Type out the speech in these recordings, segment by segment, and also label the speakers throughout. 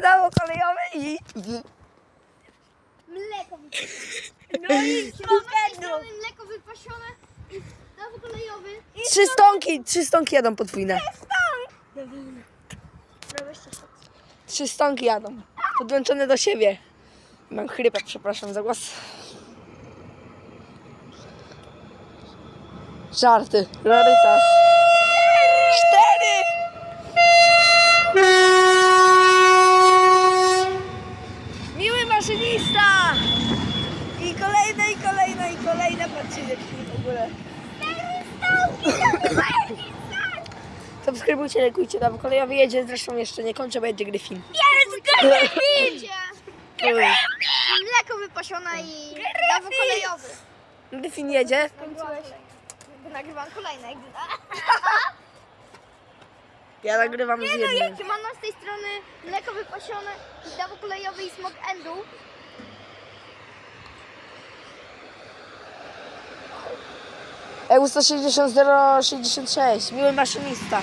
Speaker 1: dało kolejowe i...
Speaker 2: Mleko wypasione.
Speaker 3: No i
Speaker 2: strony mleko wypasione i dawo kolejowy.
Speaker 1: Trzy stonki, trzy stonki jadą podwójne. Trzy stonki jadą. Podłączone do siebie. Mam chrypę, przepraszam za głos. Żarty. Rarytas. Cztery! Miły maszynista! I kolejne, i kolejne, i kolejne. Patrzcie, jak w ogóle. Subskrybujcie, lajkujcie, dawo kolejowy jedzie, zresztą jeszcze nie kończę, bo jedzie Gryfin.
Speaker 2: Jest Idzie. Mleko wypasione i dawo kolejowy.
Speaker 1: Gryfin jedzie.
Speaker 2: Nagrywam kolejne.
Speaker 1: Ja nagrywam z jednym.
Speaker 2: Siemano z tej strony mleko wypasione i dawo kolejowy i smok endu.
Speaker 1: EU 160 066, miły maszynista.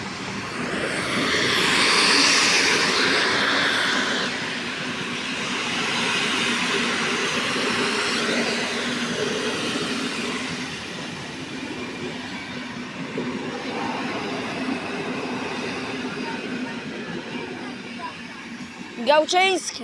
Speaker 1: Gałczyński.